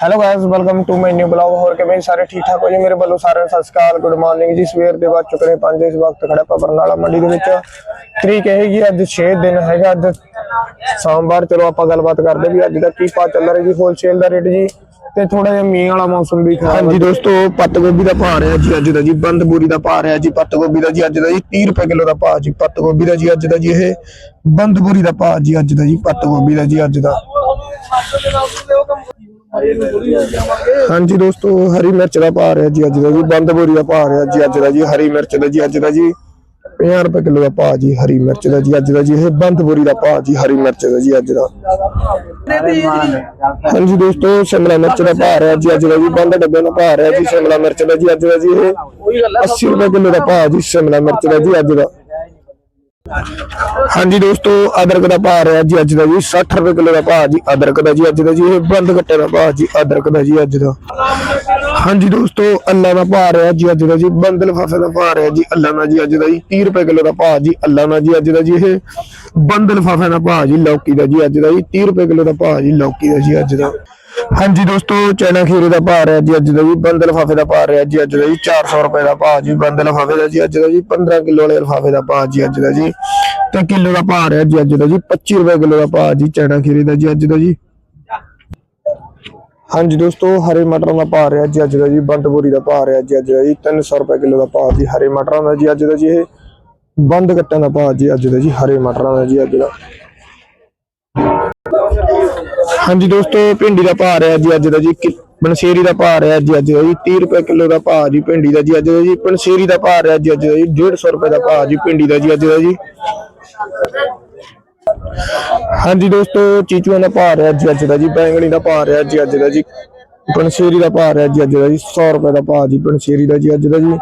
Hello guys welcome to my new blog ਹੋਰ ਕਿਵੇਂ? ਸਾਰੇ ਠੀਕ ਠਾਕ ਹੋ ਜੀ ਮੇਰੇ ਵੱਲੋਂ ਸਾਰਿਆਂ ਨੂੰ ਸਤਿ ਸ਼੍ਰੀ ਅਕਾਲ ਗੁੱਡ ਮਾਰਨਿੰਗ ਜੀ ਸਵੇਰ ਦੇ ਬਾਅਦ ਚੁੱਕਣੇ 5 ਇਸ ਵਕਤ ਖੜਾ ਆਪਾਂ ਬਰਨਾਲਾ ਮੰਡੀ ਦੇ ਵਿੱਚ ਤਰੀਕ ਹੈਗੀ ਅੱਜ 6 ਦਿਨ ਹੈਗਾ ਅੱਜ ਸੋਮਵਾਰ ਚਲੋ ਆਪਾਂ ਗੱਲਬਾਤ ਕਰਦੇ ਵੀ ਅੱਜ ਦਾ ਕੀ ਪਾ ਚੱਲ ਰਿਹਾ ਜੀ ਹੋਲਸੇਲ ਦਾ ਰੇਟ ਜੀ ਤੇ ਥੋੜਾ ਜਿਹਾ ਮੀਂਹ ਵਾਲਾ ਮੌਸਮ ਵੀ ਹਾਂਜੀ ਦੋਸਤੋ ਪੱਤ ਗੋਭੀ ਦਾ ਭਾਅ ਰਿਹਾ ਜੀ ਅੱਜ ਦਾ ਜੀ। ਬੰਦ ਬੂਰੀ ਦਾ ਭਾਅ ਰਿਹਾ ਜੀ ਪੱਤ ਗੋਭੀ ਦਾ ਜੀ। ਅੱਜ ਦਾ ਜੀ 30 ਰੁਪਏ ਕਿਲੋ ਦਾ ਭਾਅ ਜੀ ਪੱਤ ਗੋਭੀ ਦਾ ਜੀ। ਅੱਜ ਦਾ ਜੀ ਇਹ ਬੰਦ ਬੂਰੀ ਦਾ ਭਾਅ ਜੀ ਅੱਜ ਦਾ ਜੀ ਪੱਤ ਗੋਭੀ ਦਾ ਜੀ ਅੱਜ ਦਾ। ਹਾਂਜੀ ਦੋਸਤੋ, ਹਰੀ ਮਿਰਚ ਦਾ ਭਾਅ ਰਿਹਾ ਜੀ ਅੱਜ ਦਾ ਜੀ, ਬੰਦ ਬੋਰੀ ਦਾ ਭਾਅ ਰਿਹਾ ਜੀ ਅੱਜ ਦਾ ਜੀ, ਹਰੀ ਮਿਰਚ ਦਾ ਜੀ ਅੱਜ ਦਾ ਜੀ 50 ਰੁਪਏ ਕਿਲੋ ਦਾ ਭਾਅ ਜੀ, ਹਰੀ ਮਿਰਚ ਦਾ ਜੀ ਅੱਜ ਦਾ ਜੀ, ਇਹ ਬੰਦ ਬੋਰੀ ਦਾ ਭਾਅ ਜੀ, ਹਰੀ ਮਿਰਚ ਦਾ ਜੀ ਅੱਜ ਦਾ। ਹਾਂਜੀ ਦੋਸਤੋ, ਸ਼ਿਮਲਾ ਮਿਰਚ ਦਾ ਭਾਅ ਰਿਹਾ ਜੀ ਅੱਜ ਦਾ ਜੀ, ਬੰਦ ਡੱਬੇ ਦਾ ਭਾਅ ਰਿਹਾ ਜੀ, ਸ਼ਿਮਲਾ ਮਿਰਚ ਦਾ ਜੀ ਅੱਜ ਦਾ ਜੀ, ਇਹ 80 ਰੁਪਏ ਕਿਲੋ ਦਾ ਭਾਅ ਜੀ, ਸ਼ਿਮਲਾ ਮਿਰਚ ਦਾ ਜੀ ਅੱਜ ਦਾ। ਹਾਂਜੀ ਦੋਸਤੋ, ਅਦਰਕ ਦਾ ਭਾਅ ਰਿਹਾ ਜੀ ਅੱਜ ਦਾ ਜੀ 60 ਰੁਪਏ ਕਿਲੋ ਦਾ ਭਾਅ ਜੀ, ਅਦਰਕ ਦਾ ਜੀ ਅੱਜ ਦਾ ਜੀ, ਇਹ ਬੰਦ ਗੱਟੇ ਦਾ ਭਾਅ ਜੀ, ਅਦਰਕ ਦਾ ਜੀ ਅੱਜ ਦਾ। ਹਾਂਜੀ ਦੋਸਤੋ, ਅੱਲਾ ਦਾ ਭਾਅ ਰਿਹਾ ਜੀ ਅੱਜ ਦਾ ਜੀ, ਬੰਦ ਲਿਫਾਫੇ ਦਾ ਭਾਅ ਰਿਹਾ ਜੀ, ਅੱਲਾ ਦਾ ਜੀ ਅੱਜ ਦਾ ਜੀ 30 ਰੁਪਏ ਕਿਲੋ ਦਾ ਭਾਅ ਜੀ, ਅੱਲਾ ਦਾ ਜੀ ਅੱਜ ਦਾ ਜੀ, ਇਹ ਬੰਦ ਲਿਫਾਫੇ ਦਾ ਭਾਅ ਜੀ, ਲੌਕੀ ਦਾ ਜੀ ਅੱਜ ਦਾ ਜੀ 30 ਰੁਪਏ ਕਿਲੋ ਦਾ ਭਾਅ ਜੀ, ਲੌਕੀ ਦਾ ਜੀ ਅੱਜ ਦਾ। ਹਾਂਜੀ ਦੋਸਤੋ ਚੈਨਾ ਖੀਰੇ ਦਾ ਭਾਅ ਰਿਹਾ ਜੀ ਅੱਜ ਦਾ ਜੀ ਬੰਦ ਲਿਫਾਫੇ ਦਾ ਭਾਅ ਰਿਹਾ ਜੀ ਅੱਜ ਦਾ ਜੀ 400 ਰੁਪਏ ਦਾ ਭਾਅ ਜੀ ਬੰਦ ਲਿਫਾਫੇ ਦਾ ਜੀ ਅੱਜ ਦਾ ਜੀ 15 ਕਿਲੋ ਵਾਲੇ ਲਿਫਾਫੇ ਦਾ ਭਾਅ ਜੀ ਅੱਜ ਦਾ ਜੀ ਤੇ ਕਿਲੋ ਦਾ ਭਾਅ ਰਿਹਾ ਜੀ ਅੱਜ ਦਾ ਜੀ 25 ਰੁਪਏ ਕਿਲੋ ਦਾ ਭਾਅ ਜੀ ਚੈਨਾ ਖੀਰੇ ਦਾ ਜੀ ਅੱਜ ਦਾ ਜੀ ਹਾਂਜੀ ਦੋਸਤੋ ਹਰੇ ਮਟਰਾਂ ਦਾ ਭਾਅ ਰਿਹਾ ਜੀ ਅੱਜ ਦਾ ਜੀ ਬੰਦ ਬੋਰੀ ਦਾ ਭਾਅ ਰਿਹਾ ਜੀ ਅੱਜ ਦਾ ਜੀ 300 ਰੁਪਏ ਕਿਲੋ ਦਾ ਭਾਅ ਜੀ ਹਰੇ ਮਟਰਾਂ ਦਾ ਜੀ ਅੱਜ ਦਾ ਜੀ ਇਹ ਬੰਦ ਕੱਟਾਂ ਦਾ ਭਾਅ ਜੀ ਅੱਜ ਦਾ ਜੀ ਹਰੇ ਮਟਰਾਂ ਦਾ ਜੀ ਅੱਜ ਦਾ ਹਾਂਜੀ ਦੋਸਤੋ ਭਿੰਡੀ ਦਾ ਭਾਅ ਰਿਹਾ ਜੀ ਅੱਜ ਦਾ ਜੀ ਪਨਸੇਰੀ ਦਾ ਭਾਅ ਰਿਹਾ ਜੀ ਅੱਜ ਦਾ ਜੀ 30 ਰੁਪਏ ਕਿਲੋ ਦਾ ਭਾਅ ਜੀ ਭਿੰਡੀ ਦਾ ਜੀ ਅੱਜ ਦਾ ਜੀ ਪਨਸੇਰੀ ਦਾ ਭਾਅ ਰਿਹਾ ਜੀ ਅੱਜ ਦਾ ਜੀ 150 ਰੁਪਏ ਦਾ ਭਾਅ ਜੀ ਭਿੰਡੀ ਦਾ ਜੀ ਅੱਜ ਦਾ ਜੀ ਹਾਂਜੀ ਦੋਸਤੋ ਚੀਚੂਆਂ ਦਾ ਭਾਅ ਰਿਹਾ ਜੀ ਅੱਜ ਦਾ ਜੀ ਬੈਂਗਣੀ ਦਾ ਭਾਅ ਰਿਹਾ ਜੀ ਅੱਜ ਦਾ ਜੀ ਪਨਸੇਰੀ ਦਾ ਭਾਅ ਰਿਹਾ ਜੀ ਅੱਜ ਦਾ ਜੀ 100 ਰੁਪਏ ਦਾ ਭਾਅ ਜੀ ਪਨਸੇਰੀ ਦਾ ਜੀ ਅੱਜ ਦਾ ਜੀ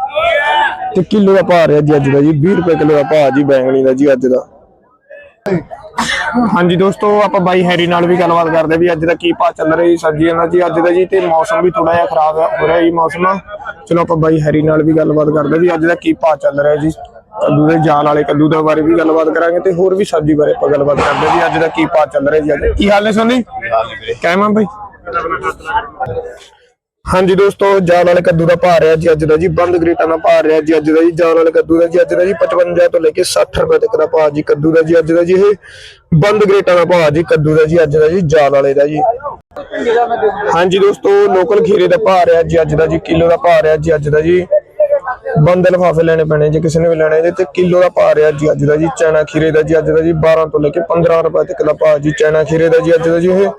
ਤੇ ਕਿਲੋ ਦਾ ਭਾਅ ਰਿਹਾ ਜੀ ਅੱਜ ਦਾ ਜੀ 20 ਰੁਪਏ ਕਿਲੋ ਦਾ ਭਾਅ ਜੀ ਬੈਂਗਣੀ ਦਾ ਜੀ ਅੱਜ ਦਾ ਹਾਂਜੀ ਦੋਸਤੋ ਆਪਾਂ ਬਾਈ ਹੈਰੀ ਨਾਲ ਵੀ ਗੱਲਬਾਤ ਕਰਦੇ ਵੀ ਅੱਜ ਦਾ ਕੀ ਭਾਅ ਚੱਲ ਰਿਹਾ ਜੀ ਸਬਜ਼ੀਆਂ ਦਾ ਜੀ ਅੱਜ ਦਾ ਜੀ ਤੇ ਮੌਸਮ ਵੀ ਥੋੜਾ ਜਿਹਾ ਖਰਾਬ ਹੋ ਰਿਹਾ ਜੀ ਮੌਸਮ। ਚਲੋ ਆਪਾਂ ਬਾਈ ਹੈਰੀ ਨਾਲ ਵੀ ਗੱਲਬਾਤ ਕਰਦੇ ਵੀ ਅੱਜ ਦਾ ਕੀ ਭਾਅ ਚੱਲ ਰਿਹਾ ਜੀ। ਕੱਦੂ ਦੇ ਜਾਲ ਵਾਲੇ ਕੱਦੂ ਦਾ ਬਾਰੇ ਵੀ ਗੱਲਬਾਤ ਕਰਾਂਗੇ ਤੇ ਹੋਰ ਵੀ ਸਬਜ਼ੀ ਬਾਰੇ ਆਪਾਂ ਗੱਲਬਾਤ ਕਰਦੇ ਵੀ ਅੱਜ ਦਾ ਕੀ ਭਾਅ ਚੱਲ ਰਿਹਾ ਜੀ ਅੱਜ। ਕੀ ਹਾਲ ਹੈ ਸੋਨੀ? ਕਹਿਮਾ ਬਾਈ? ਹਾਂਜੀ ਦੋਸਤੋ ਜਾਲ ਵਾਲੇ ਕੱਦੂ ਦਾ ਭਾਅ ਰਿਹਾ ਜੀ ਅੱਜ ਦਾ ਜੀ ਬੰਦ ਗ੍ਰੇਟਾਂ ਦਾ ਭਾਅ ਰਿਹਾ ਜੀ ਅੱਜ ਦਾ ਜੀ ਜਾਲ ਵਾਲੇ ਕੱਦੂ ਦਾ ਜੀ ਅੱਜ ਦਾ ਜੀ 55 ਤੋਂ ਲੈ ਕੇ 60 ਰੁਪਏ ਤੱਕ ਦਾ ਭਾਅ ਜੀ ਕੱਦੂ ਦਾ ਜੀ ਅੱਜ ਦਾ ਜੀ ਇਹ ਬੰਦ ਗ੍ਰੇਟਾਂ ਦਾ ਭਾਅ ਜੀ ਕੱਦੂ ਦਾ ਜੀ ਅੱਜ ਦਾ ਜੀ ਜਾਲ ਵਾਲੇ ਦਾ ਜੀ ਹਾਂਜੀ ਦੋਸਤੋ ਲੋਕਲ ਖੀਰੇ ਦਾ ਭਾਅ ਰਿਹਾ ਜੀ ਅੱਜ ਦਾ ਜੀ ਕਿਲੋ ਦਾ ਭਾਅ ਰਿਹਾ ਜੀ ਅੱਜ ਦਾ ਜੀ ਬੰਦ ਲਿਫਾਫੇ ਲੈਣੇ ਪੈਣੇ ਜੇ ਕਿਸੇ ਨੇ ਵੀ ਲੈਣੇ ਜੇ ਤੇ ਕਿਲੋ ਦਾ ਭਾਅ ਰਿਹਾ ਜੀ ਅੱਜ ਦਾ ਜੀ ਚੈਨਾ ਖੀਰੇ ਦਾ ਜੀ ਅੱਜ ਦਾ ਜੀ 12 ਤੋਂ ਲੈ ਕੇ 15 ਰੁਪਏ ਤੱਕ ਦਾ ਭਾਅ ਜੀ ਚੈਨਾ ਖੀਰੇ ਦਾ ਜੀ ਅੱਜ ਦਾ ਜੀ ਇਹ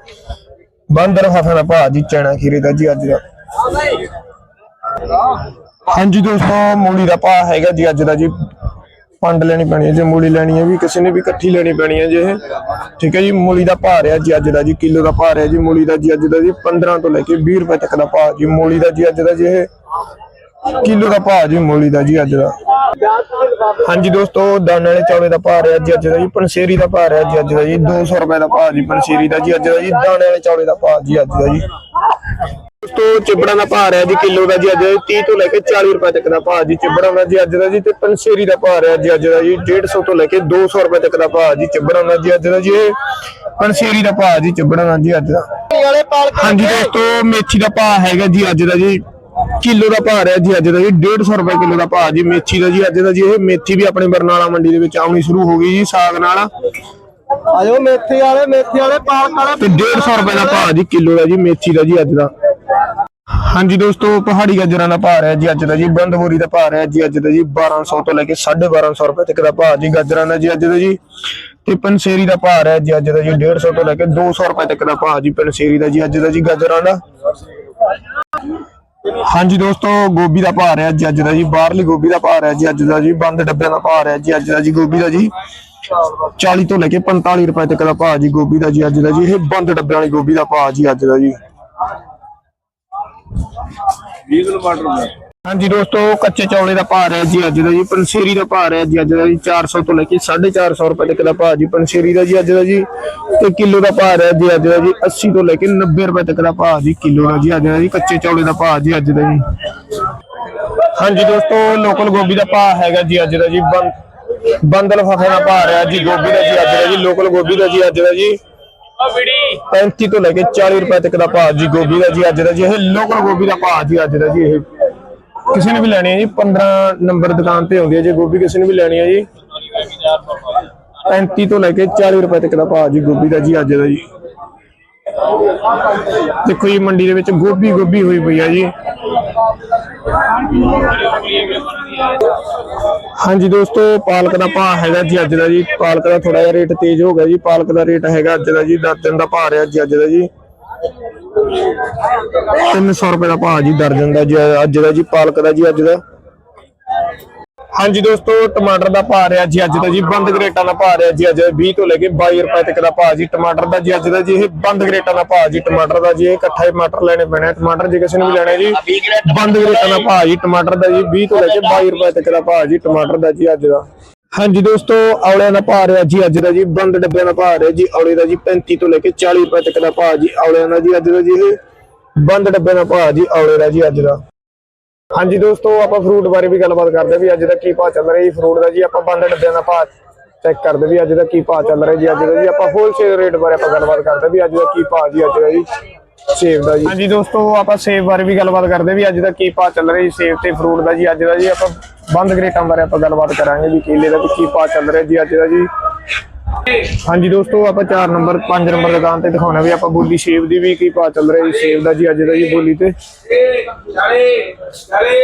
ਬੰਦ ਲਫ਼ਾਫ਼ੇ ਦਾ ਭਾਅ ਜੀ ਚੈਨਾ ਖੀਰੇ ਦਾ ਜੀ ਅੱਜ ਦਾ ਹਾਂਜੀ ਦੋਸਤੋ, ਮੂਲੀ ਦਾ ਭਾਅ ਹੈਗਾ ਜੀ ਅੱਜ ਦਾ ਜੀ। ਪੰਡ ਲੈਣੀ ਪੈਣੀ ਹੈ ਜੇ, ਮੂਲੀ ਲੈਣੀ ਹੈ ਵੀ, ਕਿਸੇ ਨੇ ਵੀ ਇਕੱਠੀ ਲੈਣੀ ਪੈਣੀ ਹੈ ਜੀ ਇਹ। ਠੀਕ ਹੈ ਜੀ, ਮੂਲੀ ਦਾ ਭਾਅ ਰਿਹਾ ਜੀ ਅੱਜ ਦਾ ਜੀ, ਕਿਲੋ ਦਾ ਭਾਅ ਰਿਹਾ ਜੀ, ਮੂਲੀ ਦਾ ਜੀ ਅੱਜ ਦਾ ਜੀ 15 ਤੋਂ ਲੈ ਕੇ 20 ਰੁਪਏ ਤੱਕ ਦਾ ਭਾਅ ਜੀ, ਮੂਲੀ ਦਾ ਜੀ ਅੱਜ ਦਾ ਜੀ ਇਹ। ਕਿਲੋ ਦਾ ਭਾਅ ਜੀ, ਮੂਲੀ ਦਾ ਜੀ ਅੱਜ ਦਾ। ਹਾਂਜੀ ਦੋਸਤੋ ਦਾਣੇ ਵਾਲੇ ਚੌਲੇ ਦਾ ਭਾਅ ਰਿਹਾ ਜੀ ਅੱਜ ਦਾ ਜੀ ਪਨਸੇਰੀ ਦਾ ਭਾਅ ਰਿਹਾ ਜੀ ਅੱਜ ਦਾ ਜੀ 200 ਰੁਪਏ ਦਾ ਭਾਅ ਜੀ ਪਨਸੇਰੀ ਦਾ ਜੀ ਅੱਜ ਦਾ ਜੀ ਦਾਣੇ ਵਾਲੇ ਚੌਲੇ ਦਾ ਭਾਅ ਜੀ ਅੱਜ ਦਾ ਜੀ। ਦੋਸਤੋ ਚਿਬੜਾਂ ਦਾ ਭਾਅ ਰਿਹਾ ਜੀ ਕਿਲੋ ਦਾ ਜੀ ਅੱਜ 30 ਤੋਂ ਲੈ ਕੇ 40 ਰੁਪਏ ਤੱਕ ਦਾ ਭਾਅ ਜੀ ਚਿਬੜਾਂ ਦਾ ਜੀ ਅੱਜ ਦਾ ਜੀ ਤੇ ਪਨਸੇਰੀ ਦਾ ਭਾਅ ਰਿਹਾ ਜੀ ਅੱਜ ਦਾ ਜੀ 150 ਤੋਂ ਲੈ ਕੇ 200 ਰੁਪਏ ਤੱਕ ਦਾ ਭਾਅ ਜੀ ਚਿਬੜਾਂ ਦਾ ਜੀ ਅੱਜ ਦਾ ਜੀ ਇਹ ਪਨਸੇਰੀ ਦਾ ਭਾਅ ਜੀ ਚਿਬੜਾਂ ਦਾ ਜੀ ਅੱਜ ਦਾ। ਹਾਂਜੀ ਦੋਸਤੋ ਮੇਥੀ ਦਾ ਭਾਅ ਹੈਗਾ ਜੀ ਅੱਜ ਦਾ ਜੀ ਕਿਲੋ ਦਾ ਭਾਅ ਰਿਹਾ ਜੀ ਅੱਜ ਦਾ ਜੀ 150 ਰੁਪਏ ਕਿਲੋ ਦਾ ਭਾਅ ਜੀ ਮੇਥੀ ਦਾ ਜੀ ਅੱਜ ਦਾ ਜੀ ਇਹ ਮੇਥੀ ਵੀ ਆਪਣੇ ਬਰਨਾਲਾ ਮੰਡੀ ਦੇ ਵਿੱਚ ਆਉਣੀ ਸ਼ੁਰੂ ਹੋ ਗਈ ਜੀ ਸਾਗ ਨਾਲ। ਆਜੋ ਮੇਥੀ ਵਾਲੇ ਮੇਥੀ ਵਾਲੇ ਪਾਲਕ ਵਾਲੇ। ਤੇ 150 ਰੁਪਏ ਦਾ ਭਾਅ ਜੀ ਕਿਲੋ ਦਾ ਜੀ ਮੇਥੀ ਦਾ ਜੀ ਅੱਜ ਦਾ। ਹਾਂਜੀ ਦੋਸਤੋ ਪਹਾੜੀ ਗਾਜਰਾਂ ਦਾ ਭਾਅ ਹੈ ਜੀ ਅੱਜ ਦਾ ਜੀ ਬੰਦਬੋਰੀ ਦਾ ਭਾਅ ਰਿਹਾ ਜੀ ਅੱਜ ਦਾ ਜੀ 1200 ਤੋਂ ਲੈ ਕੇ 1250 ਰੁਪਏ ਤੱਕ ਦਾ ਭਾਅ ਜੀ ਗਾਜਰਾਂ ਦਾ ਜੀ ਅੱਜ ਦਾ ਜੀ ਤੇ ਪਨਸੇਰੀ ਦਾ ਭਾਅ ਰਿਹਾ ਜੀ ਅੱਜ ਦਾ ਜੀ 150 ਤੋਂ ਲੈ ਕੇ 200 ਰੁਪਏ ਤੱਕ ਦਾ ਭਾਅ ਜੀ ਪਨਸੇਰੀ ਦਾ ਜੀ ਅੱਜ ਦਾ ਜੀ ਗਾਜਰਾਂ ਦਾ ਹਾਂਜੀ ਦੋਸਤੋ ਗੋਭੀ ਦਾ ਭਾਅ ਹੈ ਜੀ ਅੱਜ ਦਾ ਜੀ ਬਾਹਰਲੀ ਗੋਭੀ ਦਾ ਭਾਅ ਹੈ ਜੀ ਅੱਜ ਦਾ ਜੀ ਬੰਦ ਡੱਬਿਆਂ ਦਾ ਭਾਅ ਹੈ ਜੀ ਅੱਜ ਦਾ ਜੀ ਗੋਭੀ ਦਾ ਜੀ 40 ਤੋਂ ਲੈ ਕੇ 45 ਰੁਪਏ ਤੱਕ ਦਾ ਭਾਅ ਜੀ ਗੋਭੀ ਦਾ ਜੀ ਅੱਜ ਦਾ ਜੀ ਇਹ ਬੰਦ ਡੱਬਿਆਂ ਵਾਲੀ ਗੋਭੀ ਦਾ ਭਾਅ ਜੀ ਅੱਜ ਦਾ ਜੀ 20 ਕਿਲੋ ਦਾ। ਹਾਂਜੀ ਦੋਸਤੋ, ਕੱਚੇ ਚੌਲੇ ਦਾ ਭਾਅ ਰਿਹਾ ਜੀ ਅੱਜ ਦਾ ਜੀ। ਪੰਸੇਰੀ ਦਾ ਭਾਅ ਰਿਹਾ ਜੀ ਅੱਜ ਦਾ ਜੀ। 400 ਤੋਂ ਲੈ ਕੇ 450 ਰੁਪਏ ਤੱਕ ਦਾ ਭਾਅ ਜੀ ਪੰਸੇਰੀ ਦਾ ਜੀ ਅੱਜ ਦਾ ਜੀ। ਤੇ ਕਿਲੋ ਦਾ ਭਾਅ ਰਿਹਾ ਜੀ ਅੱਜ ਦਾ ਜੀ 80 ਤੋਂ ਲੈ ਕੇ 90 ਰੁਪਏ ਤੱਕ ਦਾ ਭਾਅ ਜੀ ਕਿਲੋ ਦਾ ਜੀ ਅੱਜ ਦਾ ਜੀ। ਕੱਚੇ ਚੌਲੇ ਦਾ ਭਾਅ ਜੀ ਅੱਜ ਦਾ ਜੀ। ਹਾਂਜੀ ਦੋਸਤੋ ਲੋਕਲ ਗੋਭੀ ਦਾ ਭਾਅ ਹੈਗਾ ਜੀ ਅੱਜ ਦਾ ਜੀ। ਬੰਦ ਬੰਦ ਲਫਾਫੇ ਦਾ ਭਾਅ ਰਿਹਾ ਜੀ। ਗੋਭੀ ਦਾ ਜੀ ਅੱਜ ਦਾ ਜੀ। ਲੋਕਲ ਗੋਭੀ ਦਾ ਜੀ ਅੱਜ ਦਾ ਜੀ। 35 ਤੋਂ ਲੈ ਕੇ 40 ਰੁਪਏ ਤੱਕ ਦਾ ਭਾਅ ਜੀ ਗੋਭੀ ਦਾ ਜੀ, ਅੱਜ ਦਾ ਜੀ, ਇਹ ਲੋਕਲ ਗੋਭੀ ਦਾ ਭਾਅ ਜੀ, ਅੱਜ ਦਾ ਜੀ ਇਹ। ਕਿਸੇ ਨੇ ਵੀ ਲੈਣੀ ਹੈ ਜੀ 15 ਨੰਬਰ ਦੁਕਾਨ ਤੇ ਆਉਂਦੀ ਹੈ ਜੀ ਗੋਭੀ, ਕਿਸੇ ਨੇ ਵੀ ਲੈਣੀ ਹੈ ਜੀ। 35 ਤੋਂ ਲੈ ਕੇ 40 ਰੁਪਏ ਤੱਕ ਦਾ ਭਾਅ ਜੀ ਗੋਭੀ ਦਾ ਜੀ, ਅੱਜ ਦਾ ਜੀ। ਦੇਖੋ ਜੀ, ਮੰਡੀ ਦੇ ਵਿੱਚ ਗੋਭੀ ਗੋਭੀ ਹੋਈ ਪਈ ਆ ਜੀ। ਹਾਂਜੀ ਦੋਸਤੋ, ਪਾਲਕ ਦਾ ਭਾਅ ਹੈਗਾ ਜੀ ਅੱਜ ਦਾ ਜੀ। ਪਾਲਕ ਦਾ ਥੋੜਾ ਜਿਹਾ ਰੇਟ ਤੇਜ਼ ਹੋ ਗਿਆ ਜੀ। ਪਾਲਕ ਦਾ ਰੇਟ ਹੈਗਾ ਅੱਜ ਦਾ ਜੀ ਦਰਜਨ ਦਾ ਭਾਅ ਰਿਹਾ ਜੀ ਅੱਜ ਦਾ ਜੀ। 300 ਰੁਪਏ ਦਾ ਭਾਅ ਜੀ ਦਰਜਨ ਦਾ ਜੀ ਅੱਜ ਦਾ ਜੀ, ਪਾਲਕ ਦਾ ਜੀ ਅੱਜ ਦਾ। ਹਾਂਜੀ ਦੋਸਤੋ ਟਮਾਟਰ ਦਾ ਭਾਅ ਰਿਹਾ ਜੀ ਅੱਜ ਦਾ ਜੀ ਬੰਦ ਗਰੇਟਾਂ ਦਾ ਭਾਅ ਰਿਹਾ ਜੀ ਅੱਜ 20 ਤੋਂ ਲੈ ਕੇ 22 ਰੁਪਏ ਤੱਕ ਦਾ ਭਾਅ ਜੀ ਟਮਾਟਰ ਦਾ ਜੀ ਅੱਜ ਦਾ ਜੀ ਇਹ ਬੰਦ ਗਰੇਟਾਂ ਦਾ ਭਾਅ ਜੀ ਟਮਾਟਰ ਦਾ ਜੀ ਇਹ ਇਕੱਠਾ ਹੀ ਟਮਾਟਰ ਲੈਣੇ ਪੈਣੇ। ਟਮਾਟਰ ਜੇ ਕਿਸੇ ਨੇ ਵੀ ਲੈਣੇ ਜੀ ਬੰਦ ਗਰੇਟਾਂ ਦਾ ਭਾਅ ਜੀ ਟਮਾਟਰ ਦਾ ਜੀ 20 ਤੋਂ ਲੈ ਕੇ 22 ਰੁਪਏ ਤੱਕ ਦਾ ਭਾਅ ਜੀ ਟਮਾਟਰ ਦਾ ਜੀ ਅੱਜ ਦਾ ਹਾਂਜੀ ਦੋਸਤੋ ਔਲਿਆਂ ਦਾ ਭਾਅ ਰਿਹਾ ਜੀ ਅੱਜ ਦਾ ਜੀ ਬੰਦ ਡੱਬਿਆਂ ਦਾ ਭਾਅ ਰਿਹਾ ਜੀ ਔਲੇ ਦਾ ਜੀ 35 ਤੋਂ ਲੈ ਕੇ 40 ਰੁਪਏ ਤੱਕ ਦਾ ਭਾਅ ਜੀ ਔਲਿਆਂ ਦਾ ਜੀ ਅੱਜ ਦਾ ਜੀ ਇਹ ਬੰਦ ਡੱਬਿਆਂ ਦਾ ਭਾਅ ਜੀ ਔਲੇ ਦਾ ਜੀ ਅੱਜ ਦਾ ਹਾਂਜੀ ਦੋਸਤੋ, ਆਪਾਂ ਫਰੂਟ ਬਾਰੇ ਵੀ ਗੱਲਬਾਤ ਕਰਦੇ ਵੀ ਅੱਜ ਦਾ ਕੀ ਭਾਅ ਚੱਲ ਰਿਹਾ ਜੀ। ਫਰੂਟ ਦਾ ਜੀ ਆਪਾਂ ਬੰਦ ਡੱਬਿਆਂ ਦਾ ਭਾਅ ਚੈੱਕ ਕਰਦੇ ਵੀ ਅੱਜ ਦਾ ਕੀ ਭਾਅ ਚੱਲ ਰਿਹਾ ਜੀ। ਅੱਜ ਦਾ ਜੀ ਆਪਾਂ ਹੋਲਸੇਲ ਰੇਟ ਬਾਰੇ ਆਪਾਂ ਗੱਲਬਾਤ ਕਰਦੇ ਵੀ ਅੱਜ ਦਾ ਕੀ ਭਾਅ ਜੀ, ਅੱਜ ਦਾ ਜੀ ਸੇਬ ਦਾ ਜੀ। ਹਾਂਜੀ ਦੋਸਤੋ, ਆਪਾਂ ਸੇਬ ਬਾਰੇ ਵੀ ਗੱਲਬਾਤ ਕਰਦੇ ਵੀ ਅੱਜ ਦਾ ਕੀ ਭਾਅ ਚੱਲ ਰਿਹਾ ਜੀ। ਸੇਬ ਤੇ ਫਰੂਟ ਦਾ ਜੀ, ਅੱਜ ਦਾ ਜੀ ਆਪਾਂ ਬੰਦ ਗਰੇਟਾਂ ਬਾਰੇ ਆਪਾਂ ਗੱਲਬਾਤ ਕਰਾਂਗੇ ਵੀ ਕੇਲੇ ਦਾ ਵੀ ਕੀ ਭਾਅ ਚੱਲ ਰਿਹਾ ਜੀ। ਅੱਜ ਦਾ ਜੀ ਹਾਂਜੀ ਦੋਸਤੋ, ਆਪਾਂ 4 ਨੰਬਰ 5 ਨੰਬਰ ਦੁਕਾਨ ਤੇ ਦਿਖਾਉਣਾ ਵੀ ਆਪਾਂ ਬੋਲੀ ਸੇਬ ਦੀ ਵੀ ਕੀ ਭਾਅ ਚੱਲ ਰਿਹਾ ਜੀ ਸੇਬ ਦਾ ਜੀ, ਅੱਜ ਦਾ ਜੀ ਬੋਲੀ ਤੇ। ਚਾਲੇ ਚਾਲੇ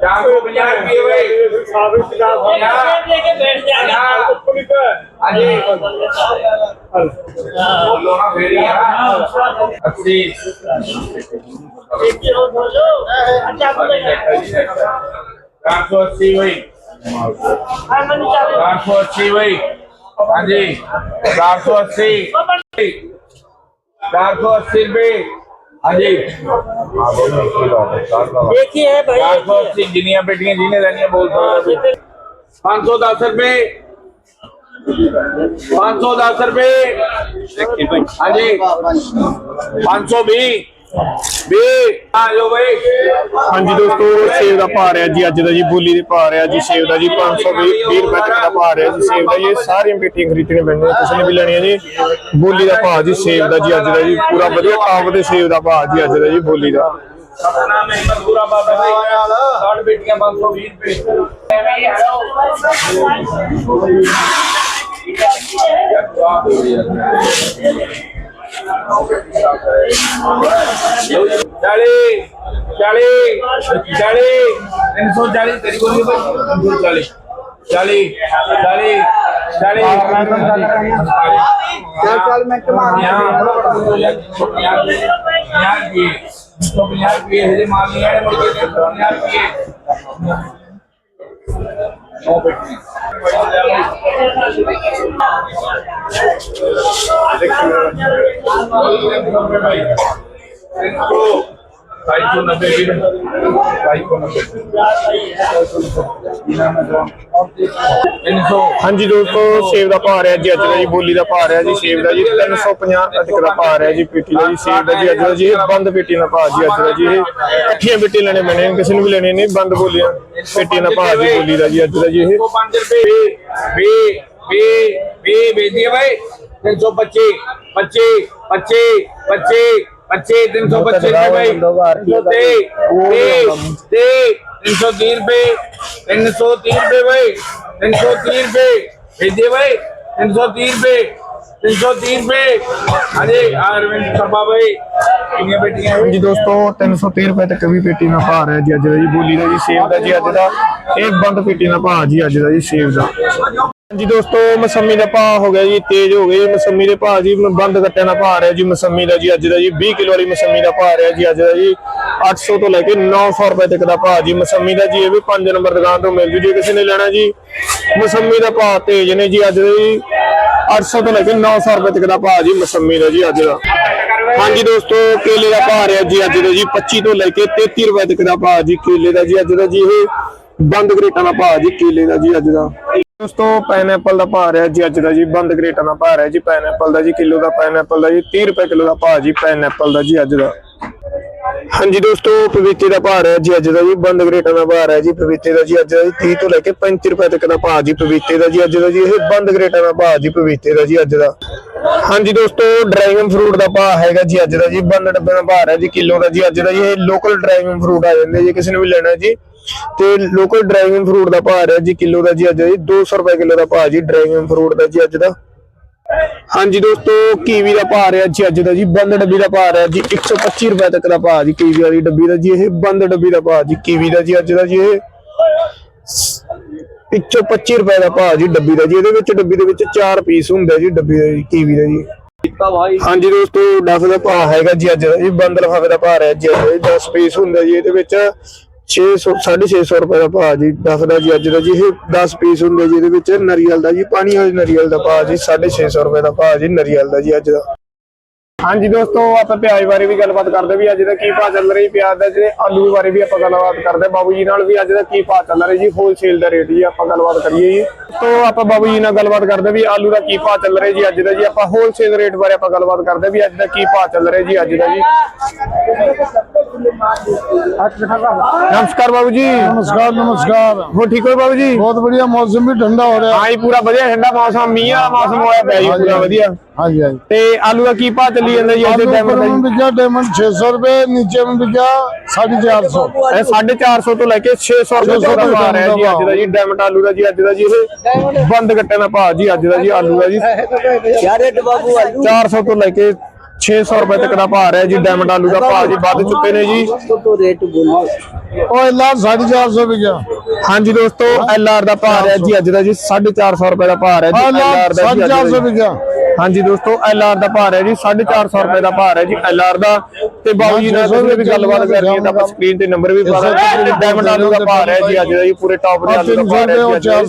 ਚਾਰ ਸੌ ਪੰਜਾਹ ਰੁਪਏ ਵੇ ਸਾਬਿਤ ਪੰਜਾਹ ਦੇ ਕੇ ਬੈਠ ਜਾ ਅਜੇ ਬੋਲੋ ਨਾ ਫੇਰੀ ਅੱਸੀ ਚਾਰ ਸੌ ਅੱਸੀ ਵਈ ਚਾਰ ਸੌ चार सौ अस्सी भाई। हाँ जी। चार सौ अस्सी चार सौ अस्सी रुपये हाँ जी देखिए चार सौ अस्सी जिनिया बेटियाँ जीने रहनिया बोल पाँच सौ दस रुपये पाँच सौ दस रुपये हाँ जी। पाँच सौ भी। ਹਾਂਜੀ ਦੋਸਤੋ ਸੇਬ ਦਾ ਭਾਅ ਰਿਹਾ ਜੀ ਅੱਜ ਦਾ ਜੀ ਬੋਲੀ ਦੇ ਭਾਅ ਰਿਹਾ ਜੀ ਸੇਬ ਦਾ ਜੀ 520 ਰੁਪਏ ਤੱਕ ਦਾ ਭਾਅ ਰਿਹਾ ਜੀ ਸੇਬ ਦਾ ਇਹ ਸਾਰੀਆਂ ਪੇਟੀਆਂ ਖਰੀਦਣੀਆਂ ਪੈਣੀਆਂ ਕਿਸੇ ਨੇ ਵੀ ਲੈਣੀਆਂ ਜੀ। ਬੋਲੀ ਦਾ ਭਾਅ ਜੀ ਸੇਵ ਦਾ ਜੀ ਅੱਜ ਦਾ ਜੀ। ਪੂਰਾ ਵਧੀਆ ਟਾਪ ਦੇ ਸੇਬ ਦਾ ਭਾਅ ਜੀ ਅੱਜ ਦਾ ਜੀ ਬੋਲੀ ਦਾ। 40 40 40 340 ਤੇਰੀ ਬੋਲੀ ਭਾਈ 40 40 40 40 ਮਿੰਟ ਮਾਰ ਯਾਰ ਜੀ ਤੋਂ ਬਿਆਰ ਵੀ ਇਹਦੇ ਮਾਰ ਲਿਆ ਮੁੜ ਕੇ 40 ਰੁਪਏ ਨੌ ਬੇਟੀਆਂ ਦੇਖੋ ਹਾਂਜੀ ਦੋਸਤੋ ਸੇਬ ਦਾ ਭਾਅ ਰਿਹਾ ਜੀ ਅੱਜ ਦਾ ਜੀ ਬੋਲੀ ਦਾ ਭਾਅ ਰਿਹਾ ਜੀ ਸੇਬ ਦਾ ਜੀ 350 ਅਟਕ ਦਾ ਭਾਅ ਰਿਹਾ ਜੀ ਪੇਟੀ ਦਾ ਜੀ ਸੇਬ ਦਾ ਜੀ ਅੱਜ ਦਾ ਜੀ ਬੰਦ ਪੇਟੀ ਦਾ ਭਾਅ ਜੀ ਅੱਜ ਦਾ ਜੀ ਇਕੱਠੀਆਂ ਪੇਟੀ ਲੈਣੇ ਮੈਨੇ ਕਿਸੇ ਨੂੰ ਵੀ ਲੈਣੇ ਨਹੀਂ ਬੰਦ ਬੋਲੀਆਂ ਪੇਟੀਆਂ ਦਾ ਭਾਅ ਜੀ ਬੋਲੀ ਦਾ ਜੀ ਅੱਜ ਦਾ ਜੀ ਇਹ 5 ਰੁਪਏ ਵੀ ਵੀ ਵੀ ਵੇਚਦੀ ਹੈ ਬਾਈ 325 25 25 25 पच्चीस पच्चीस पच्चीस पच्चीस तीन सौ पच्चीस रुपए भाई तीन सौ तीस तीस तीन सौ तीस रुपए तीन सौ तीस रुपए भाई तीन सौ तीस रुपए भेज दिए भाई तीन सौ तीस रुपए तीन सौ तीस रुपए अरे अरविंद शर्मा भाई कितनी बेटियां ਹਾਂਜੀ ਦੋਸਤੋ 330 ਰੁਪਏ ਤੱਕ ਵੀ ਪੇਟੀ ਦਾ ਭਾਅ ਰਿਹਾ ਜੀ ਅੱਜ ਦਾ ਜੀ ਬੋਲੀ ਦਾ ਜੀ ਸੇਬ ਦਾ ਜੀ ਅੱਜ ਦਾ ਇਹ ਬੰਦ ਪੇਟੀ ਦਾ ਭਾਅ ਜੀ ਅੱਜ ਦਾ ਜੀ ਸੇਬ ਦਾ ਹਾਂਜੀ ਦੋਸਤੋ ਮਸੰਮੀ ਦਾ ਭਾਅ ਹੋ ਗਿਆ ਜੀ ਤੇਜ਼ ਹੋ ਗਈ ਜੀ ਮਸੰਮੀ ਦੇ ਭਾਅ ਜੀ ਬੰਦ ਕੱਟਿਆਂ ਦਾ ਭਾਅ ਰਿਹਾ ਜੀ ਮਸੰਮੀ ਦਾ ਜੀ ਅੱਜ ਦਾ ਜੀ 20 ਕਿਲੋ ਵਾਲੀ ਮਸੰਮੀ ਦਾ ਭਾਅ ਰਿਹਾ ਜੀ ਅੱਜ ਦਾ ਜੀ 800 ਤੋਂ ਲੈ ਕੇ 900 ਰੁਪਏ ਤੱਕ ਦਾ ਭਾਅ ਜੀ ਮਸੰਮੀ ਦਾ ਜੀ ਇਹ ਵੀ 5 ਨੰਬਰ ਦੁਕਾਨ ਤੋਂ ਮਿਲ ਜੂ ਜੇ ਕਿਸੇ ਨੇ ਲੈਣਾ ਜੀ ਮਸੰਮੀ ਦਾ ਭਾਅ ਤੇਜ਼ ਨੇ ਜੀ ਅੱਜ ਦਾ ਜੀ 800 ਤੋਂ ਲੈ ਕੇ 900 ਰੁਪਏ ਤੱਕ ਦਾ ਭਾਅ ਜੀ ਮਸੰਮੀ ਦਾ ਜੀ ਅੱਜ ਦਾ ਹਾਂਜੀ ਦੋਸਤੋ ਕੇਲੇ ਦਾ ਭਾਅ ਰਿਹਾ ਜੀ ਅੱਜ ਦਾ ਜੀ 25 ਤੋਂ ਲੈ ਕੇ 33 ਰੁਪਏ ਤੱਕ ਦਾ ਭਾਅ ਜੀ ਕੇਲੇ ਦਾ ਜੀ ਅੱਜ ਦਾ ਜੀ ਇਹ ਬੰਦ ਗਰੇਟਾਂ ਦਾ ਭਾਅ ਜੀ ਕੇਲੇ ਦਾ ਜੀ ਅੱਜ ਦਾ ਦੋਸਤੋ ਪਾਈਨਐਪਲ ਦਾ ਭਾਅ ਰਿਹਾ ਜੀ ਅੱਜ ਦਾ ਜੀ ਬੰਦ ਗਰੇਟਾਂ ਦਾ ਭਾਅ ਰਿਹਾ ਜੀ ਪਾਈਨਐਪਲ ਦਾ ਜੀ ਕਿਲੋ ਦਾ ਪਾਈਨਐਪਲ ਦਾ ਜੀ 30 ਰੁਪਏ ਕਿਲੋ ਦਾ ਭਾਅ ਜੀ ਪਾਈਨਐਪਲ ਦਾ ਜੀ ਅੱਜ ਦਾ ਹਾਂਜੀ ਦੋਸਤੋ ਪਪੀਤੇ ਦਾ ਭਾਅ ਹੈ ਜੀ ਅੱਜ ਦਾ ਜੀ ਬੰਦ ਗਰੇਟਾਂ ਦਾ ਭਾਅ ਹੈ ਜੀ ਪਪੀਤੇ ਦਾ ਜੀ ਅੱਜ ਦਾ ਜੀ 30 ਤੋਂ ਲੈ ਕੇ 35 ਰੁਪਏ ਤੱਕ ਦਾ ਭਾਅ ਜੀ ਪਪੀਤੇ ਦਾ ਜੀ ਅੱਜ ਦਾ ਜੀ ਇਹ ਬੰਦ ਗਰੇਟਾਂ ਦਾ ਭਾਅ ਜੀ ਪਪੀਤੇ ਦਾ ਜੀ ਅੱਜ ਦਾ ਹਾਂਜੀ ਦੋਸਤੋ ਡਰੈਗਨ ਫਰੂਟ ਦਾ ਭਾਅ ਹੈਗਾ ਜੀ ਅੱਜ ਦਾ ਜੀ ਬੰਦ ਡੱਬੇ ਦਾ ਭਾਅ ਹੈ ਜੀ, ਕਿਲੋ ਦਾ ਜੀ, ਅੱਜ ਦਾ ਜੀ ਇਹ ਲੋਕਲ ਡਰੈਗਨ ਫਰੂਟ ਆ ਜਾਂਦੇ ਜੀ, ਕਿਸੇ ਨੇ ਵੀ ਲੈਣਾ ਜੀ। ਤੇ ਲੋਕਲ ਡਰੈਗਨ ਫਰੂਟ ਦਾ ਭਾਅ ਹੈ ਜੀ, ਕਿਲੋ ਦਾ ਜੀ ਅੱਜ ਜੀ 200 ਰੁਪਏ ਕਿਲੋ ਦਾ ਭਾਅ ਜੀ ਡਰੈਗਨ ਫਰੂਟ ਦਾ ਜੀ ਅੱਜ ਦਾ। ਹਾਂਜੀ ਦੋਸਤੋ, ਕੀਵੀ ਦਾ ਭਾਅ ਰਿਹਾ ਜੀ ਅੱਜ ਦਾ ਜੀ ਬੰਦ ਡੱਬੀ ਦਾ ਭਾਅ ਰਿਹਾ ਜੀ 125 ਰੁਪਏ ਤੱਕ ਦਾ ਭਾਅ ਜੀ, ਕੀਵੀ ਵਾਲੀ ਡੱਬੀ ਦਾ ਜੀ, ਇਹ ਬੰਦ ਡੱਬੀ ਦਾ ਭਾਅ ਜੀ, ਕੀਵੀ ਦਾ ਜੀ ਅੱਜ ਦਾ ਜੀ ਇਹ। 125 ਰੁਪਏ ਦਾ ਭਾਅ ਜੀ ਡੱਬੀ ਦਾ ਜੀ, ਇਹਦੇ ਵਿੱਚ ਡੱਬੀ ਦੇ ਵਿੱਚ 4 ਪੀਸ ਹੁੰਦਾ ਜੀ, ਡੱਬੀ ਦਾ ਜੀ ਕੀਵੀ ਦਾ ਜੀ। ਹਾਂਜੀ ਦੋਸਤੋ ਡਫ ਦਾ ਭਾਅ ਹੈਗਾ ਜੀ ਅੱਜ ਦਾ ਜੀ ਬੰਦ ਲਫਾਫੇ ਦਾ ਭਾਅ ਰਿਹਾ ਜੀ ਅੱਜ ਦਾ 10 ਪੀਸ ਹੁੰਦਾ ਜੀ, ਇਹਦੇ ਵਿੱਚ 600 650 ਰੁਪਏ ਦਾ ਭਾਅ ਜੀ ਡਫ ਦਾ ਜੀ ਅੱਜ ਦਾ ਜੀ, ਇਹ 10 ਪੀਸ ਹੁੰਦੇ ਜੀ, ਇਹਦੇ ਵਿੱਚ ਨਰੀਅਲ ਦਾ ਜੀ, ਪਾਣੀ ਵਾਲੇ ਨਰੀਅਲ ਦਾ ਭਾਅ ਜੀ 650 ਰੁਪਏ ਦਾ ਭਾਅ ਜੀ, ਨਰੀਅਲ ਦਾ ਜੀ ਅੱਜ ਦਾ। ਹਾਂਜੀ ਦੋਸਤੋ ਆਪਾਂ ਪਿਆਜ਼ ਬਾਰੇ ਵੀ ਗੱਲਬਾਤ ਕਰਦੇ ਵੀ ਅੱਜ ਦਾ ਕੀ ਭਾਅ ਚੱਲ ਰਹੀ ਪਿਆਜ਼ ਦਾ ਜਿਹੜੇ ਆਲੂ ਬਾਰੇ ਵੀ ਆਪਾਂ ਗੱਲਬਾਤ ਕਰਦੇ ਬਾਬੂ ਜੀ ਨਾਲ ਵੀ ਅੱਜ ਦਾ ਕੀ ਭਾਅ ਚੱਲ ਰਿਹਾ ਜੀ ਹੋਲਸੇਲ ਦਾ ਰੇਟ ਜੀ ਆਪਾਂ ਗੱਲਬਾਤ ਕਰੀਏ ਜੀ। ਤੋਂ ਆਪਾਂ ਬਾਬੂ ਜੀ ਨਾਲ ਗੱਲਬਾਤ ਕਰਦੇ ਵੀ ਆਲੂ ਦਾ ਕੀ ਭਾਅ ਚੱਲ ਰਿਹਾ ਜੀ ਅੱਜ ਦਾ ਜੀ। ਆਪਾਂ ਹੋਲਸੇਲ ਰੇਟ ਬਾਰੇ ਆਪਾਂ ਗੱਲਬਾਤ ਕਰਦੇ ਵੀ ਅੱਜ ਦਾ ਕੀ ਭਾਅ ਚੱਲ ਰਿਹਾ ਜੀ ਅੱਜ ਦਾ ਜੀ। ਨਮਸਕਾਰ ਬਾਬੂ ਜੀ। ਨਮਸਕਾਰ ਨਮਸਕਾਰ। ਹੋ ਠੀਕ ਹੋ ਬਾਬੂ ਜੀ? ਬਹੁਤ ਵਧੀਆ ਮੌਸਮ ਵੀ ਠੰਡਾ ਹੋ ਰਿਹਾ। ਹਾਂ ਪੂਰਾ ਵਧੀਆ ਠੰਡਾ ਮੌਸਮ ਮੀਂਹ ਮੌਸਮ ਹੋਇਆ ਪਿਆ ਪੂਰਾ ਵਧੀਆ। ਹਾਂਜੀ ਹਾਂਜੀ। ਤੇ ਆਲੂ ਦਾ ਕੀ ਭਾਅ ਚੱਲੀ ਜਾਂਦਾ ਜੀ ਇਹਦੇ ਡਾਇਮੰਡ ਦਾ ਡਾਇਮੰਡ 600 ਰੁਪਏ ਨੀਚੇ ਨੂੰ ਵਿਕਿਆ 450 ਇਹ 450 ਤੋਂ ਲੈ ਕੇ 600 ਰੁਪਏ 600 ਆ ਰਿਹਾ ਜੀ ਅੱਜ ਦਾ ਜੀ ਡਾਇਮੰਡ ਆਲੂ ਦਾ ਜੀ ਅੱਜ ਦਾ ਜੀ ਇਹ ਬੰਦ ਕੱਟੇ ਦਾ ਭਾਅ ਜੀ ਅੱਜ ਦਾ ਜੀ ਆਲੂ ਦਾ ਜੀ। ਯਾਰ ਇਹ ਡਬਾਬੂ ਆਲੂ। 400 ਤੋਂ ਲੈ ਕੇ 600 ਰੁਪਏ ਤੱਕ ਦਾ ਭਾਅ ਰਿਹਾ ਜੀ ਡਾਇਮੰਡ ਆਲੂ ਦਾ ਭਾਅ ਜੀ ਵੱਧ ਚੁੱਕੇ ਨੇ ਜੀ। ਉਹ ਇਲਾ 450 ਵਿਕਿਆ ਹਾਂਜੀ ਦੋਸਤੋ ਐਲਆਰ ਦਾ ਭਾਅ ਰਿਹਾ ਜੀ ਅੱਜ ਦਾ ਜੀ 450 ਰੁਪਏ ਦਾ ਭਾਅ ਆ ਰਿਹਾ ਜੀ ਐਲਆਰ ਦਾ ਜੀ ਅੱਜ 450 ਦਾ ਹਾਂਜੀ ਦੋਸਤੋ ਐਲ ਆਰ ਦਾ ਭਾਰ ਹੈ ਜੀ 450 ਰੁਪਏ ਦਾ ਭਾਰ ਹੈ ਜੀ ਐਲ ਆਰ ਦਾ। ਤੇ ਬਾਬੂ ਜੀ ਨਾਲ ਤੁਸੀਂ ਵੀ ਗੱਲਬਾਤ ਕਰਨੀ ਹੈ ਤਾਂ ਸਕਰੀਨ ਤੇ ਨੰਬਰ ਵੀ ਪਾ ਦਿੰਦੇ ਡਾਇਮੰਡ ਆਲੂ ਦਾ ਭਾਰ ਹੈ ਜੀ ਅੱਜ ਦਾ ਜੀ ਪੂਰੇ ਟਾਪ ਦੇ ਆਲੂ ਦਾ ਭਾਰ ਹੈ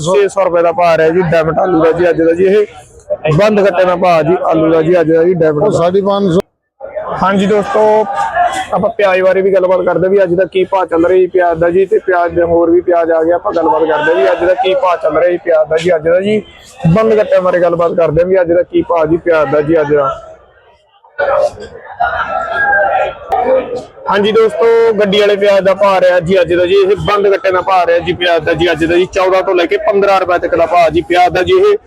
600 ਰੁਪਏ ਦਾ ਭਾਰ ਹੈ ਜੀ ਡਾਇਮੰਡ ਆਲੂ ਦਾ ਜੀ ਅੱਜ ਦਾ ਜੀ ਇਹ ਬੰਦ ਕੱਟੇ ਦਾ ਭਾਰ ਜੀ ਆਲੂ ਦਾ ਜੀ ਅੱਜ ਦਾ ਜੀ ਡਾਇਮੰਡ ਉਹ 550 ਹਾਂਜੀ ਦੋਸਤੋ, ਆਪਾਂ ਪਿਆਜ਼ ਬਾਰੇ ਵੀ ਗੱਲਬਾਤ ਕਰਦੇ ਵੀ ਅੱਜ ਦਾ ਕੀ ਭਾਅ ਚੱਲ ਰਿਹਾ ਜੀ ਪਿਆਜ਼ ਦਾ ਜੀ ਤੇ ਪਿਆਜ਼ ਦੇ ਹੋਰ ਵੀ ਪਿਆਜ਼ ਆ ਗਿਆ ਆਪਾਂ ਗੱਲਬਾਤ ਕਰਦੇ ਵੀ ਅੱਜ ਦਾ ਕੀ ਭਾਅ ਚੱਲ ਰਿਹਾ ਜੀ ਪਿਆਜ਼ ਦਾ ਜੀ, ਅੱਜ ਦਾ ਜੀ। ਬੰਦ ਕੱਟੇ ਬਾਰੇ ਗੱਲਬਾਤ ਕਰਦੇ ਵੀ ਅੱਜ ਦਾ ਕੀ ਭਾਅ ਜੀ ਪਿਆਜ਼ ਦਾ ਜੀ, ਅੱਜ ਦਾ। ਹਾਂਜੀ ਦੋਸਤੋ, ਗੱਡੀ ਵਾਲੇ ਪਿਆਜ਼ ਦਾ ਭਾਅ ਰਿਹਾ ਜੀ ਅੱਜ ਦਾ ਜੀ, ਇਹ ਬੰਦ ਕੱਟੇ ਦਾ ਭਾਅ ਰਿਹਾ ਜੀ ਪਿਆਜ਼ ਦਾ ਜੀ ਅੱਜ ਦਾ ਜੀ 14 ਤੋਂ ਲੈ ਕੇ 15 ਰੁਪਏ ਤੱਕ ਦਾ ਭਾਅ ਜੀ ਪਿਆਜ਼ ਦਾ ਜੀ, ਇਹ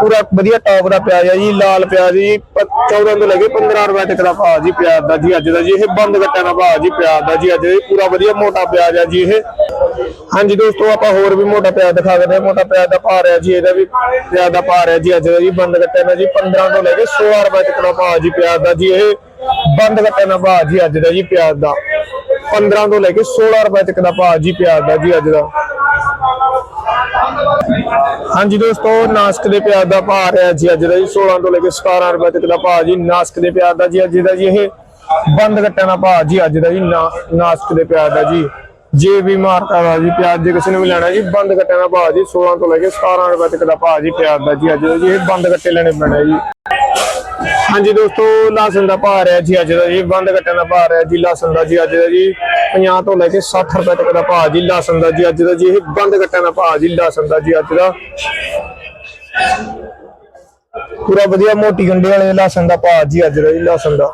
ਪੂਰਾ ਵਧੀਆ ਟੌਪ ਦਾ ਪਿਆਜ਼ ਹੈ ਜੀ, ਲਾਲ ਪਿਆਜ਼ ਜੀ, ਪ- 14 ਤੋਂ ਲੈ ਕੇ 15 ਰੁਪਏ ਤੱਕ ਦਾ ਭਾਅ ਜੀ ਪਿਆਜ਼ ਦਾ ਜੀ ਅੱਜ ਦਾ ਜੀ, ਇਹ ਬੰਦ ਕੱਟੇ ਦਾ ਭਾਅ ਜੀ ਪਿਆਜ਼ ਦਾ ਜੀ, ਅੱਜ ਇਹ ਪੂਰਾ ਵਧੀਆ ਮੋਟਾ ਪਿਆਜ਼ ਹੈ ਜੀ, ਇਹ। ਹਾਂਜੀ ਦੋਸਤੋ, ਆਪਾਂ ਹੋਰ ਵੀ ਮੋਟਾ ਪਿਆਜ਼ ਦਿਖਾ ਦਿੰਦੇ ਹਾਂ, ਮੋਟਾ ਪਿਆਜ਼ ਦਾ ਭਾਅ ਰਿਹਾ ਜੀ, ਇਹਦਾ ਵੀ ਪਿਆਜ਼ ਦਾ ਭਾਅ ਰਿਹਾ ਜੀ ਅੱਜ ਦਾ ਜੀ, ਬੰਦ ਕੱਟੇ ਦਾ ਜੀ 15 ਤੋਂ ਲੈ ਕੇ 16 ਰੁਪਏ ਤੱਕ ਦਾ ਭਾਅ ਜੀ ਪਿਆਜ਼ ਦਾ ਜੀ, ਇਹ ਬੰਦ ਕੱਟੇ ਦਾ ਭਾਅ ਜੀ ਅੱਜ ਦਾ ਜੀ ਪਿਆਜ਼ ਦਾ। 15 ਤੋਂ ਲੈ ਕੇ 16 ਰੁਪਏ ਤੱਕ ਦਾ ਭਾਅ ਜੀ ਪਿਆਜ਼ ਦਾ ਜੀ ਅੱਜ ਦਾ। ਹਾਂਜੀ ਦੋਸਤੋ, ਨਾਸਕ ਦੇ ਪਿਆਜ਼ ਦਾ ਭਾਅ ਰਿਹਾ ਜੀ ਅੱਜ ਦਾ ਜੀ 16 ਤੋਂ ਲੈ ਕੇ 17 ਰੁਪਏ ਤੱਕ ਦਾ ਭਾਅ ਜੀ ਨਾਸਕ ਦੇ ਪਿਆਜ਼ ਦਾ ਜੀ ਅੱਜ ਦਾ ਜੀ, ਇਹ ਬੰਦ ਕੱਟਿਆ ਦਾ ਭਾਅ ਜੀ ਅੱਜ ਦਾ ਜੀ ਨਾਸਕ ਦੇ ਪਿਆਜ਼ ਦਾ ਜੀ। ਜੇ ਵੀ ਮਾਰਕਾ ਦਾ ਜੀ ਪਿਆਜ਼, ਜੇ ਕਿਸੇ ਨੇ ਵੀ ਲੈਣਾ ਜੀ, ਬੰਦ ਕੱਟਿਆ ਦਾ ਭਾਅ ਜੀ 16 ਤੋਂ ਲੈ ਕੇ 17 ਰੁਪਏ ਤੱਕ ਦਾ ਭਾਅ ਜੀ ਪਿਆਜ਼ ਦਾ ਜੀ ਅੱਜ ਦਾ ਜੀ, ਇਹ ਬੰਦ ਕੱਟੇ ਲੈਣੇ ਪੈਣੇ ਜੀ। ਹਾਂਜੀ ਦੋਸਤੋ ਲਸਣ ਦਾ ਭਾਅ ਰਿਹਾ ਜੀ ਅੱਜ ਦਾ ਜੀ ਬੰਦ ਕੱਟਣ ਦਾ ਭਾਅ ਰਿਹਾ ਜੀ ਲਸਣ ਦਾ ਜੀ ਅੱਜ ਦਾ ਜੀ 50 ਤੋਂ ਲੈ ਕੇ 60 ਰੁਪਏ ਤੱਕ ਦਾ ਭਾਅ ਜੀ ਲਾਸਨ ਦਾ ਜੀ ਅੱਜ ਦਾ ਜੀ, ਇਹ ਬੰਦ ਕੱਟਣ ਦਾ ਭਾਅ ਜੀ ਲਾਸਨ ਦਾ ਜੀ ਅੱਜ ਦਾ। ਪੂਰਾ ਵਧੀਆ ਮੋਟੀ ਗੰਡੇ ਵਾਲੇ ਲਾਸਨ ਦਾ ਭਾਅ ਜੀ ਅੱਜ ਦਾ ਜੀ ਲਾਸਨ ਦਾ।